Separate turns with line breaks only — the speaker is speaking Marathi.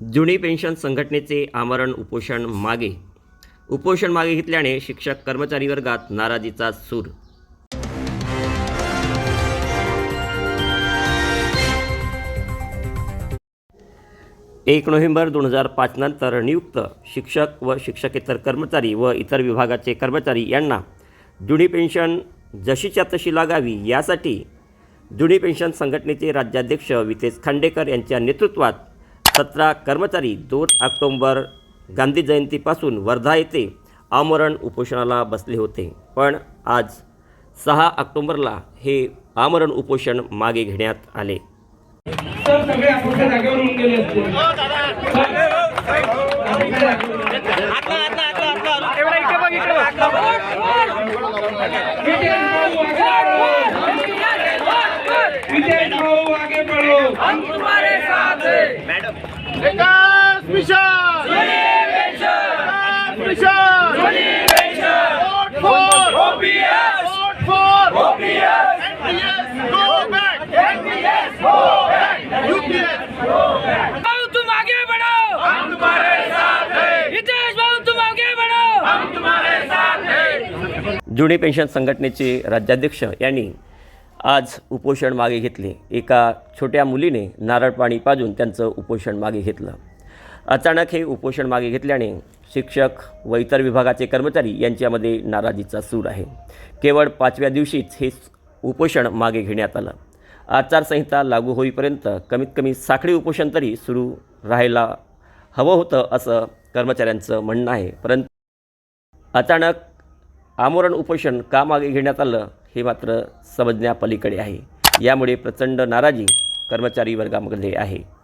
जुनी पेन्शन संघटनेचे आमरण उपोषण मागे. उपोषण मागे घेतल्याने शिक्षक कर्मचारी वर्गात नाराजीचा सूर. एक नोव्हेंबर दोन हजार पाच नंतर नियुक्त शिक्षक व शिक्षकेतर कर्मचारी व इतर विभागाचे कर्मचारी यांना जुनी पेन्शन जशीच्या तशी लागावी यासाठी जुनी पेन्शन संघटनेचे राज्याध्यक्ष वितेश खांडेकर यांच्या नेतृत्वात सतरा कर्मचारी दोन ऑक्टोंबर गांधी जयंतीपासून वर्धा येथे आमरण उपोषणाला बसले होते. पण आज सहा ऑक्टोंबरला हे आमरण उपोषण मागे घेण्यात आले
तर सगळे आपापल्या जागेवर होऊन गेले असते विजय भाऊ आगे बढ़ो हम तुम्हारे साथ
विकास mission! Vikas mission! Vote for vote for NPS go back NPS go back UPS
भाऊ तुम आगे बढ़ो। हम तुम्हारे साथ हैं हितेश भाऊ तुम आगे बढ़ो। हम तुम्हारे साथ हैं
जुने पेन्शन संघटनेचे राज्याध्यक्ष यांनी आज उपोषण मागे घेतले. एका छोट्या मुलीने नारळ पाणी पाजून त्यांचं उपोषण मागे घेतलं. अचानक हे उपोषण मागे घेतल्याने शिक्षक व इतर विभागाचे कर्मचारी यांच्यामध्ये नाराजीचा सूर आहे. केवळ पाचव्या दिवशीच हे उपोषण मागे घेण्यात आलं. आचारसंहिता लागू होईपर्यंत कमीत कमी साखळी उपोषण तरी सुरू राहायला हवं होतं असं कर्मचाऱ्यांचं म्हणणं आहे. परंतु अचानक आमरण उपोषण का मागे घेण्यात आलं? हे मात्र समजण्यापलीकडे आहे. यामुळे प्रचंड नाराजी कर्मचारी वर्गामध्ये आहे.